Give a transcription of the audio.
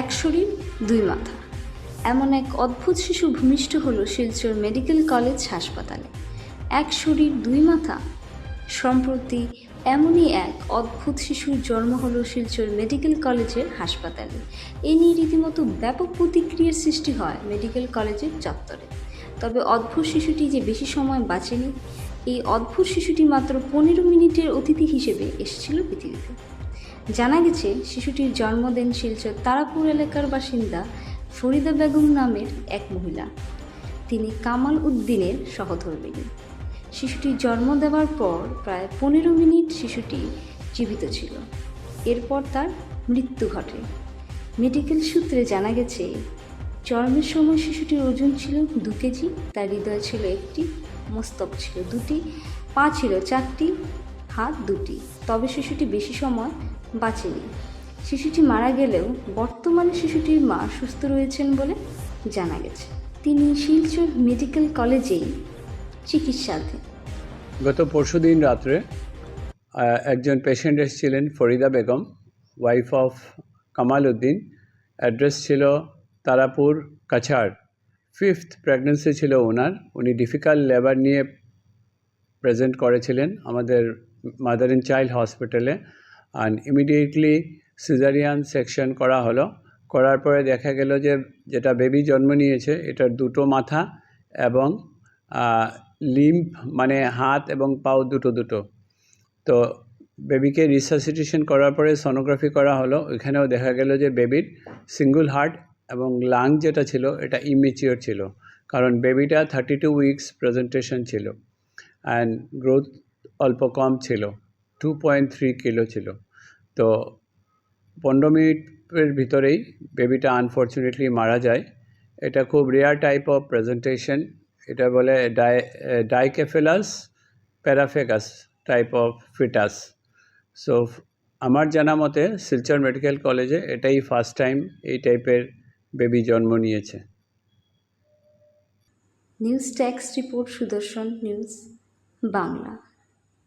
এক শরীর, দুই মাথা। এমন এক অদ্ভুত শিশু ভূমিষ্ঠ হলো শিলচর মেডিকেল কলেজ হাসপাতালে। এক শরীর, দুই মাথা? সম্প্রতি এমনই এক অদ্ভুত শিশুর জন্ম হলো শিলচর মেডিকেল কলেজের হাসপাতালে। এ নিয়ে রীতিমতো ব্যাপক প্রতিক্রিয়ার সৃষ্টি হয় মেডিকেল কলেজের চত্বরে। তবে অদ্ভুত শিশুটি যে বেশি সময় বাঁচেনি, এই অদ্ভুত শিশুটি মাত্র পনেরো মিনিটের অতিথি হিসেবে এসেছিল পৃথিবীতে। জানা গেছে, শিশুটির জন্ম দেন শিলচর তারাপুর এলাকার বাসিন্দা ফরিদা বেগম নামের এক মহিলা। তিনি কামাল উদ্দিনের সহধর্মিণী। শিশুটি জন্ম দেওয়ার পর প্রায় পনেরো মিনিট শিশুটি জীবিত ছিল। এরপর তার মৃত্যু ঘটে। মেডিকেল সূত্রে জানা গেছে জন্মের সময় শিশুটির ওজন ছিল দু কেজি, তার হৃদয় ছিল একটি, মস্তক ছিল দুটি, পা ছিল চারটি, হাত দুটি। তবে শিশুটি বেশি সময় বাঁচেনি। শিশুটি মারা গেলেও বর্তমানে শিশুটির মা সুস্থ রয়েছেন বলে জানা গেছে। তিনি শিলচর মেডিকেল কলেজেই চিকিৎসাধীন। গত পরশুদিন রাত্রে একজন পেশেন্ট এসেছিলেন, Farida Begum wife of Kamal Uddin. Address ছিল তারাপুর কাছাড়। ফিফথ প্রেগনেন্সি ছিল ওনার। উনি ডিফিকাল্ট লেবার নিয়ে প্রেজেন্ট করেছিলেন আমাদের মাদার ইন চাইল্ড হসপিটালে অ্যান্ড ইমিডিয়েটলি সিজারিয়ান সেকশন করা হলো। করার পরে দেখা গেল যে যেটা বেবি জন্ম নিয়েছে, এটার দুটো মাথা এবং লিম্প মানে হাত এবং পাও দুটো দুটো। তো বেবিকে রিসাসিটেশন করার পরে সোনোগ্রাফি করা হলো। ওইখানেও দেখা গেল যে বেবির সিঙ্গল হার্ট এবং লাং যেটা ছিল, এটা ইমিচিওর ছিল। কারণ বেবিটা থার্টি টু উইকস প্রেজেন্টেশন ছিল। অ্যান্ড গ্রোথ অল্প কম ছিল। টু পয়েন্ট থ্রি কিলো ছিল। তো পনেরো মিনিটের ভিতরেই বেবিটা আনফর্চুনেটলি মারা যায়। এটা খুব রেয়ার টাইপ অফ প্রেজেন্টেশন এটা বলে die dicephalus parapagus type of foetus so আমার জানা মতে শিলচর মেডিকেল কলেজে এটাই ফার্স্ট টাইম এই টাইপের বেবি জন্ম নিয়েছে। News tax report Sudarshan news Bangla